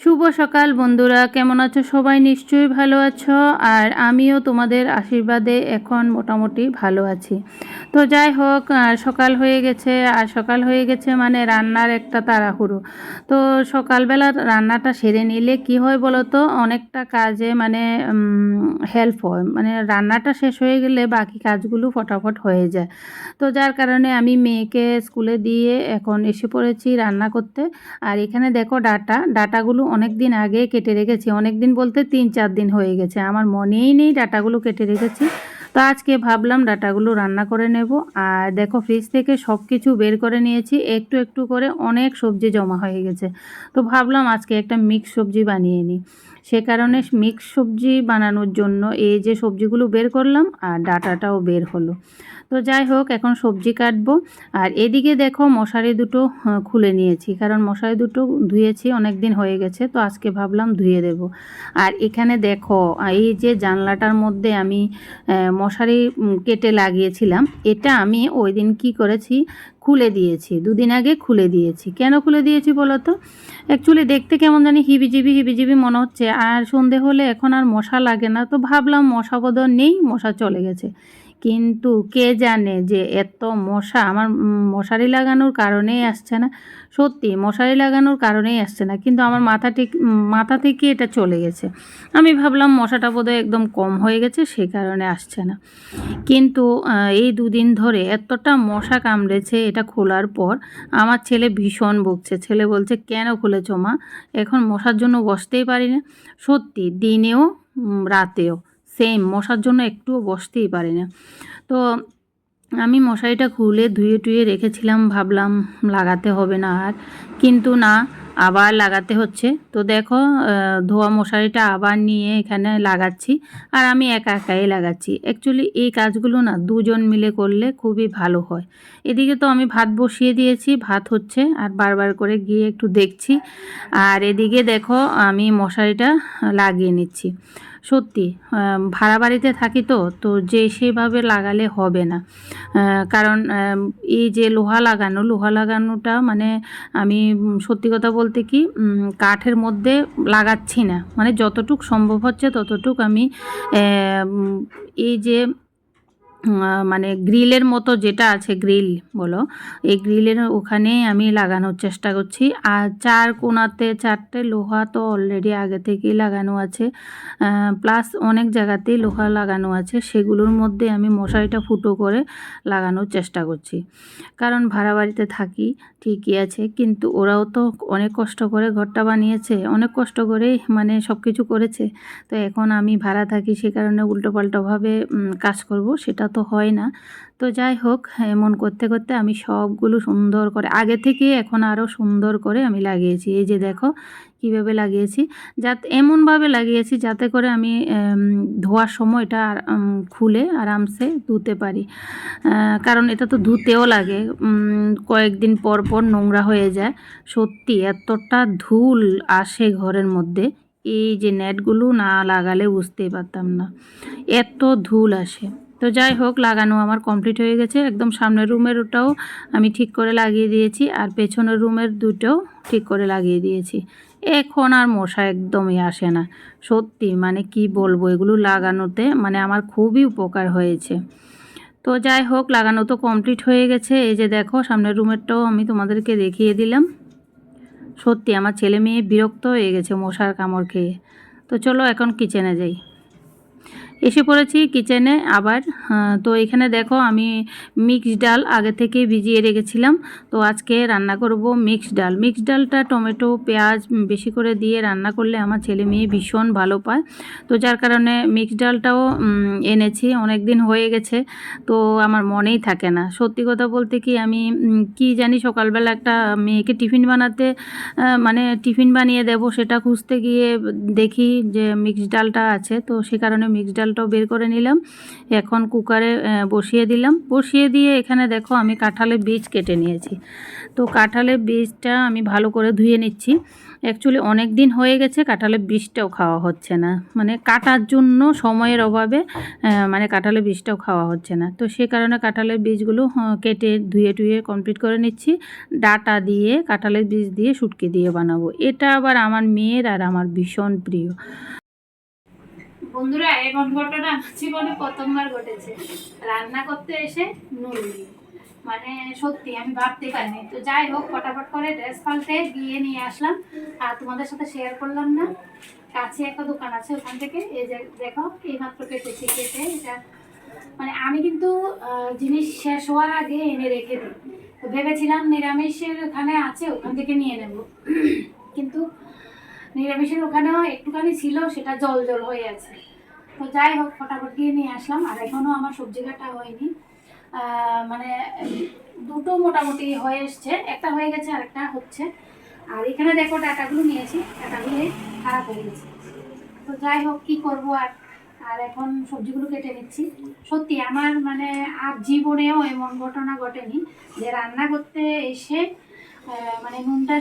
শুভ সকাল বন্ধুরা, কেমন আছো সবাই? নিশ্চয়ই ভালো আছো। আর আমিও তোমাদের আশীর্বাদে এখন মোটামুটি ভালো আছি। তো যাই হোক সকাল হয়ে গেছে। আর সকাল হয়ে গেছে মানে রান্নার একটা তাড়াহুড়ো। তো সকালবেলা রান্নাটা সেরে নিলে কি হয় বলো তো অনেকটা কাজে মানে হেল্প হয়। মানে রান্নাটা শেষ হয়ে গেলে বাকি কাজগুলো ফটাফট হয়ে যায়। তো যার কারণে আমি মেয়েকে স্কুলে দিয়ে এখন এসে পড়েছি রান্না করতে। আর এখানে দেখো ডাটা। ডাটাগুলো অনেক দিন আগে কেটে রেখেছি। অনেক দিন বলতে তিন, চার দিন হয়ে গেছে। আমার মনেই নেই ডাটাগুলো কেটে রেখেছি। তো আজকে ভাবলাম ডাটাগুলো রান্না করে নেব। আর দেখো, ফ্রিজ থেকে সব কিছু বের করে নিয়েছি। একটু একটু করে অনেক সবজি জমা হয়ে গেছে। তো ভাবলাম আজকে একটা মিক্স সবজি বানিয়ে নিই। সে কারণে মিক্স সবজি বানানোর জন্য এই যে সবজিগুলো বের করলাম আর ডাটাটাও বের হলো। তো যাই হোক, এখন সবজি কাটবো। আর এদিকে দেখো মশারি দুটো খুলে নিয়েছি। কারণ মশারি দুটো ধুয়েছি অনেক দিন হয়ে গেছে, তো আজকে ভাবলাম ধুয়ে দেব। আর এখানে দেখো, এই যে জানলাটার মধ্যে আমি মশারি কেটে লাগিয়েছিলাম। এটা আমি ওই দিন কী করেছি খুলে দিয়েছি, দুদিন আগে খুলে দিয়েছি। কেন খুলে দিয়েছি বলো তো অ্যাকচুয়ালি দেখতে কেমন জানি হিবিজিবি হিবিজিবি মনে হচ্ছে। আর সন্ধে হলে এখন আর মশা লাগে না। তো ভাবলাম মশা বদল নেই, মশা চলে গেছে। কিন্তু কে জানে যে এত মশা, আমার মশারি লাগানোর কারণেই আসছে না। সত্যি, মশারি লাগানোর কারণেই আসছে না, কিন্তু আমার মাথা ঠিক, মাথা থেকে এটা চলে গেছে। আমি ভাবলাম মশাটা বোধহয় একদম কম হয়ে গেছে সেই কারণে আসছে না। কিন্তু এই দুদিন ধরে এতটা মশা কামড়েছে এটা খোলার পর, আমার ছেলে ভীষণ বকছে ছেলে বলছে, কেন খুলেছ মা? এখন মশার জন্য বসতেই পারি না। সত্যি, দিনেও রাতেও। সেম মশার জন্য একটুও বসতেই পারি না। তো আমি মশারিটা খুলে ধুয়ে টুয়ে রেখেছিলাম, ভাবলাম লাগাতে হবে না আর। কিন্তু না, আবার লাগাতে হচ্ছে। তো দেখো ধোয়া মশারিটা আবার নিয়ে এখানে লাগাচ্ছি আর আমি একা একাই লাগাচ্ছি। অ্যাকচুয়ালি এই কাজগুলো না দুজন মিলে করলে খুবই ভালো হয়। এদিকে তো আমি ভাত বসিয়ে দিয়েছি, ভাত হচ্ছে আর বারবার করে গিয়ে একটু দেখছি। আর এদিকে দেখো, আমি মশারিটা লাগিয়ে নিচ্ছি। সত্যি ভাড়া বাড়িতে থাকি তো তো যে সেভাবে লাগালে হবে না। কারণ এই যে লোহা লাগানো, লোহা লাগানোটা মানে আমি সত্যি কথা বলতে কি কাঠের মধ্যে লাগাচ্ছি না। মানে যতটুক সম্ভব হচ্ছে ততটুক আমি এই যে মানে গ্রিলের মতো যেটা আছে, গ্রিল বলো, এই গ্রিলের ওখানে আমি লাগানোর চেষ্টা করছি। আর চার কোণাতে চারটে লোহা তো অলরেডি আগে থেকেই লাগানো আছে। প্লাস অনেক জায়গাতেই লোহা লাগানো আছে। সেগুলোর মধ্যে আমি মশারিটা ফুটো করে লাগানোর চেষ্টা করছি। কারণ ভাড়া বাড়িতে থাকি, ঠিকই আছে, কিন্তু ওরাও তো অনেক কষ্ট করে ঘরটা বানিয়েছে, অনেক কষ্ট করেই মানে সব কিছু করেছে। তো এখন আমি ভাড়া থাকি, সে কারণে উল্টোপাল্টোভাবে কাজ করব, সেটা তো হয় না। তো যাই হোক, এমন করতে করতে আমি সবগুলো সুন্দর করে, আগে থেকে এখন আরও সুন্দর করে আমি লাগিয়েছি। এই যে দেখো কীভাবে লাগিয়েছি। যাতে, এমনভাবে লাগিয়েছি যাতে করে আমি ধোয়ার সময় এটা খুলে আরামসে ধুতে পারি। কারণ এটা তো ধুতেও লাগে। কয়েকদিন পর পর নোংরা হয়ে যায়। সত্যি এতটা ধুল আসে ঘরের মধ্যে। এই যে নেটগুলো না লাগালে বুঝতেই পারতাম না। এত ধুল আসে। তো যাই হোক, লাগানো আমার কমপ্লিট হয়ে গেছে। একদম সামনের রুমের ওটাও আমি ঠিক করে লাগিয়ে দিয়েছি আর পেছনের রুমের দুটোও ঠিক করে লাগিয়ে দিয়েছি। এখন আর মশা একদমই আসে না। সত্যি মানে কি বলব, এগুলো লাগানোতে মানে আমার খুবই উপকার হয়েছে। তো যাই হোক, লাগানো তো কমপ্লিট হয়ে গেছে। এই যে দেখো, সামনের রুমেরটাও আমি তোমাদেরকে দেখিয়ে দিলাম। সত্যি, আমার ছেলে মেয়ে বিরক্ত হয়ে গেছে মশার কামড় খেয়ে। তো চলো এখন কিচেনে যাই। এসে পড়েছি কিচেনে আবার। তো এখানে দেখো আমি মিক্স ডাল আগে থেকে ভিজিয়ে রেখেছিলাম। তো আজকে রান্না করব মিক্স ডাল। মিক্স ডালটা টমেটো, পেঁয়াজ বেশি করে দিয়ে রান্না করলে আমার ছেলে মেয়ে ভীষণ ভালো পায়। তো যার কারণে মিক্স ডালটাও এনেছি। অনেক দিন হয়ে গেছে, তো আমার মনেই থাকে না। সত্যি কথা বলতে কি আমি কি জানি সকালবেলা একটা মেয়েকে টিফিন বানাতে মানে টিফিন বানিয়ে দেব সেটা খুঁজতে গিয়ে দেখি যে মিক্স ডালটা আছে। তো সে কারণে মিক্স ডালটা চালটাও বের করে নিলাম। এখন কুকারে বসিয়ে দিলাম। বসিয়ে দিয়ে এখানে দেখো আমি কাঁঠালের বীজ কেটে নিয়েছি। তো কাঁঠালের বীজটা আমি ভালো করে ধুয়ে নিচ্ছি। অ্যাকচুয়ালি অনেক দিন হয়ে গেছে কাঁঠালের বীজটাও খাওয়া হচ্ছে না। মানে কাটার জন্য সময়ের অভাবে মানে কাঁঠালের বীজটাও খাওয়া হচ্ছে না। তো সে কারণে কাঁঠালের বীজগুলো কেটে ধুয়ে টুয়ে কমপ্লিট করে নিচ্ছি। ডাটা দিয়ে, কাঁঠালের বীজ দিয়ে শুটকি দিয়ে বানাবো। এটা আবার আমার মেয়ের আর আমার ভীষণ প্রিয়। বন্ধুরা এমন ঘটনা জীবনে প্রথমবার ঘটেছে। রান্না করতে এসে নুন। মানে সত্যি, আমি ভাবতে পারিনি। তো যাই হোক, ফটাফট করে ড্রেস পাল্টে গিয়ে নিয়ে আসলাম। আর তোমাদের সাথে শেয়ার করলাম না। কাছে একটা দোকান আছে ওখান থেকে। এই যে দেখো, এইমাত্র কেটেছি, কেটে এটা মানে আমি কিন্তু জিনিস শেষ হওয়ার আগে এনে রেখে দিই। তো ভেবেছিলাম নিরামিষের ওখানে আছে, ওখান থেকে নিয়ে নেব। কিন্তু নিরামিষের ওখানেও একটুখানি ছিল, সেটা জল জল হয়ে আছে। তো যাই হোক, ফটাফট গিয়ে নিয়ে আসলাম, আর এখনও আমার সবজি কাটা হয়নি। মানে দুটো মোটামুটি হয়ে এসছে, একটা হয়ে গেছে, আর একটা হচ্ছে। আর এখানে দেখো ডাটাগুলো নিয়েছি, ডাটাগুলো খারাপ হয়ে গেছে। তো যাই হোক, কি করব আর আর এখন সবজিগুলো কেটে নিচ্ছি। সত্যি আমার মানে আর জীবনেও এমন ঘটনা ঘটেনি যে রান্না করতে এসে মানে নুনটা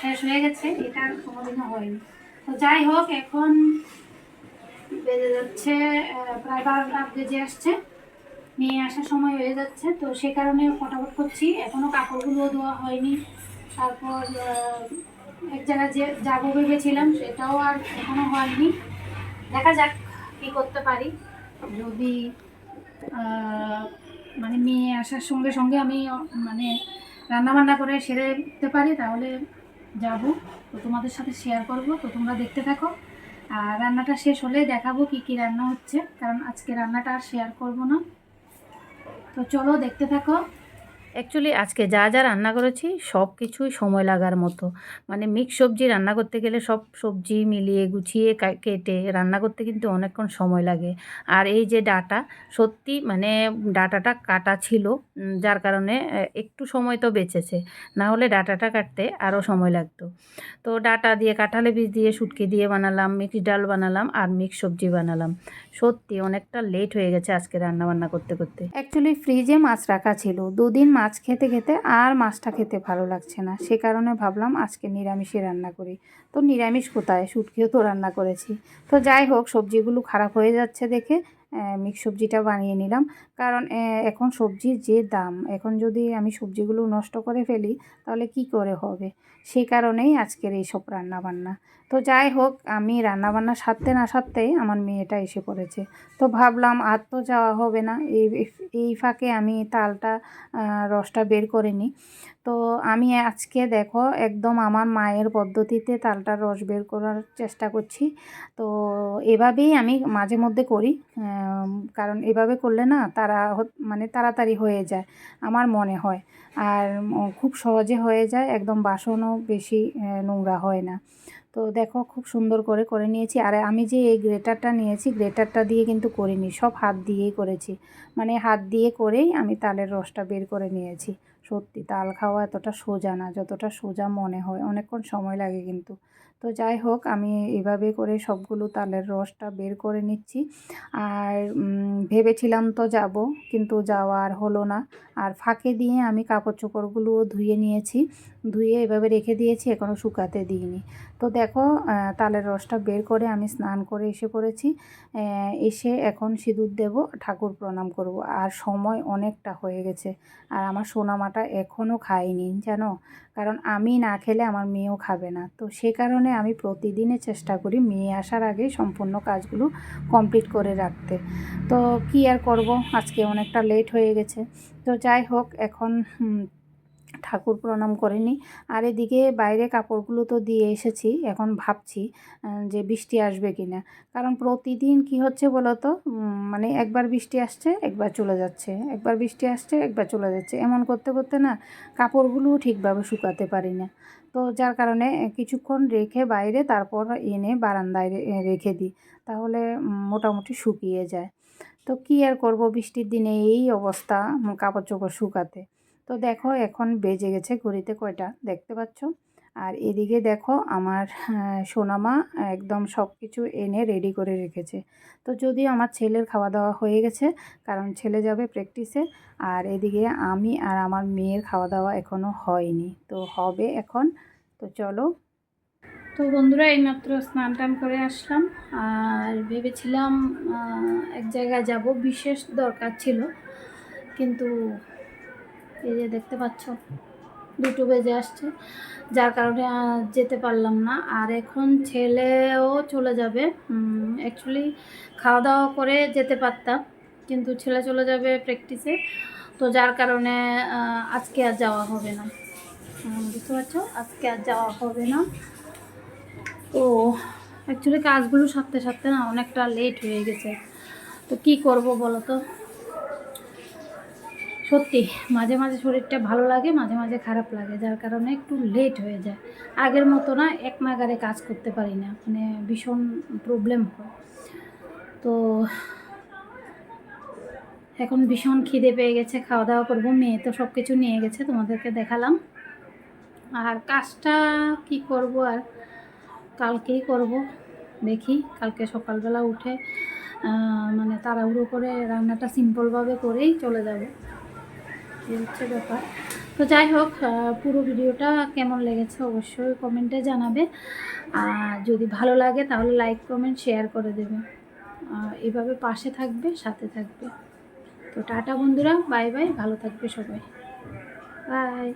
শেষ হয়ে গেছে, এটা কোনোদিনও হয়নি। তো যাই হোক, এখন বেজে যাচ্ছে প্রায় বারোটা বেজে আসছে। নিয়ে আসার সময় হয়ে যাচ্ছে, তো সে কারণে ফটাফট করছি। এখনও কাপড়গুলো ধোয়া হয়নি। তারপর এক জায়গায় যে যাব ভেবেছিলাম, সেটাও আর এখনও হয়নি। দেখা যাক কী করতে পারি। যদি মানে মেয়ে আসার সঙ্গে সঙ্গে আমি মানে রান্না বান্না করে সেরে দিতে পারি, তাহলে যাব। তো তোমাদের সাথে শেয়ার করব। তো তোমরা দেখতে থাকো। আর রান্নাটা শেষ হলে দেখাবো কি কি রান্না হচ্ছে। কারণ আজকে রান্নাটা আর শেয়ার করব না। তো চলো দেখতে থাকো। অ্যাকচুয়ালি আজকে যা যা রান্না করেছি, সব কিছুই সময় লাগার মতো। মানে মিক্স সবজি রান্না করতে গেলে সব সবজি মিলিয়ে গুছিয়ে কেটে রান্না করতে কিন্তু অনেকক্ষণ সময় লাগে। আর এই যে ডাটা, সত্যি মানে ডাটাটা কাটা ছিল যার কারণে একটু সময় তো বেঁচেছে। না হলে ডাটাটা কাটতে আরও সময় লাগতো। তো ডাটা দিয়ে কাঁঠালে বীজ দিয়ে, শুটকি দিয়ে বানালাম মিক্স ডাল বানালাম আর মিক্স সবজি বানালাম। সত্যি অনেকটা লেট হয়ে গেছে আজকে রান্না বান্না করতে। করতে অ্যাকচুয়ালি ফ্রিজে মাছ রাখা ছিল। দুদিন মাছ খেতে খেতে আর মাছটা খেতে ভালো লাগছে না। সে কারণে ভাবলাম আজকে নিরামিষই রান্না করি। তো নিরামিষ কোথায়? শুটকিও তো রান্না করেছি। তো যাই হোক, সবজিগুলো খারাপ হয়ে যাচ্ছে দেখে মিক্স সবজিটা বানিয়ে নিলাম। কারণ এখন সবজির যে দাম, এখন যদি আমি সবজিগুলো নষ্ট করে ফেলি, তাহলে কি করে হবে? সেই কারণেই আজকের এই সব রান্না বান্না তো যাই হোক, আমি রান্না বান্না সারতে না সারতেই আমার মেয়েটা এসে পড়েছে। তো ভাবলাম, আর তো যাওয়া হবে না। এই এই ফাঁকে আমি তালটা রসটা বের করে নিই। তো আমি আজকে দেখো একদম আমার মায়ের পদ্ধতিতে তালটার রস বের করার চেষ্টা করছি। তো এভাবেই আমি মাঝে মধ্যে করি কারণ এভাবে করলে না তারা মানে তাড়াতাড়ি হয়ে যায় আমার মনে হয়। আর খুব সহজে হয়ে যায়, একদম বাসনও বেশি নোংরা হয় না। তো দেখো খুব সুন্দর করে করে নিয়েছি। আর আমি যে এই গ্রেটারটা নিয়েছি, গ্রেটারটা দিয়ে কিন্তু করিনি, সব হাত দিয়েই করেছি। মানে হাত দিয়ে করেই আমি তালের রসটা বের করে নিয়েছি। সত্যি তাল খাওয়া এতটা সোজা না যতটা সোজা মনে হয়। অনেকক্ষণ সময় লাগে কিন্তু। তো যাই হোক, আমি এভাবে করে সবগুলো তালের রসটা বের করে নিচ্ছি। আর ভেবেছিলাম তো যাব, কিন্তু যাওয়া আর হলো না। আর ফাঁকে দিয়ে আমি কাপড় চোপড়গুলোও ধুয়ে নিয়েছি। ধুয়ে এভাবে রেখে দিয়েছি এখনও শুকাতে দিইনি। তো দেখো তালের রসটা বের করে আমি স্নান করে এসে পড়েছি। এসে এখন সিঁদুর দেব, ঠাকুর প্রণাম করব। আর সময় অনেকটা হয়ে গেছে। আর আমার সোনামাটা এখনও খাইনি, জানো? কারণ আমি না খেলে আমার মেয়েও খাবে না। তো সে কারণে আমি প্রতিদিনে চেষ্টা করি মেয়ে আসার আগে সম্পূর্ণ কাজগুলো কমপ্লিট করে রাখতে। তো কি আর করব? আজকে অনেকটা লেট হয়ে গেছে। তো যাই হোক, এখন ঠাকুর প্রণাম করে নিই আর এদিকে বাইরে কাপড়গুলো তো দিয়ে এসেছি, এখন ভাবছি যে বৃষ্টি আসবে কি না কারণ প্রতিদিন কি হচ্ছে বলো তো মানে একবার বৃষ্টি আসছে, একবার চলে যাচ্ছে। একবার বৃষ্টি আসছে, একবার চলে যাচ্ছে। এমন করতে করতে না কাপড়গুলোও ঠিকভাবে শুকাতে পারি না। তো যার কারণে কিছুক্ষণ রেখে বাইরে, তারপর এনে বারান্দায় রেখে দিই। তাহলে মোটামুটি শুকিয়ে যায়। তো কী আর করব বৃষ্টির দিনে? এই অবস্থা কাপড় চোপড় শুকাতে। তো দেখো এখন বেজে গেছে ঘড়িতে কয়টা? দেখতে পাচ্ছ? আর এদিকে দেখো আমার আহ, সোনামা একদম সব কিছু এনে রেডি করে রেখেছে। তো যদি আমার ছেলের খাওয়া দাওয়া হয়ে গেছে কারণ ছেলে যাবে প্র্যাকটিসে আর এদিকে আমি আর আমার মেয়ের খাওয়া দাওয়া এখনও হয়নি। তো হবে এখন তো চলো। তো বন্ধুরা এইমাত্র স্নান টান করে আসলাম। আর ভেবেছিলাম এক জায়গায় যাব বিশেষ দরকার ছিল। কিন্তু এই যে দেখতে পাচ্ছ, দুটো বেজে আসছে। যার কারণে যেতে পারলাম না। আর এখন ছেলেও চলে যাবে। অ্যাকচুয়ালি খাওয়া দাওয়া করে যেতে পারতাম, কিন্তু ছেলে চলে যাবে প্র্যাকটিসে তো যার কারণে আজকে আর যাওয়া হবে না। বুঝতে পারছ? আজকে আর যাওয়া হবে না। তো অ্যাকচুয়ালি কাজগুলো সারতে সারতে না অনেকটা লেট হয়ে গেছে। তো কি করব বলো তো? সত্যি, মাঝে মাঝে শরীরটা ভালো লাগে, মাঝে মাঝে খারাপ লাগে, যার কারণে একটু লেট হয়ে যায়। আগের মতো না, এক নাগারে কাজ করতে পারি না মানে ভীষণ প্রবলেম হয়। তো এখন ভীষণ খিদে পেয়ে গেছে, খাওয়া দাওয়া করব, মেয়ে তো সব কিছু নিয়ে গেছে, তোমাদেরকে দেখালাম। আর কাজটা কি করব আর, কালকেই করব, দেখি, কালকে সকালবেলা উঠে মানে তাড়াহুড়ো করে রান্নাটা সিম্পলভাবে করেই চলে যাব। এই হচ্ছে ব্যাপার। তো যাই হোক পুরো ভিডিওটা কেমন লেগেছে অবশ্যই কমেন্টে জানাবে। আর যদি ভালো লাগে তাহলে লাইক কমেন্ট শেয়ার করে দেবে। এভাবে পাশে থাকবে, সাথে থাকবে। তো টাটা বন্ধুরা বাই বাই ভালো থাকবে সবাই। বাই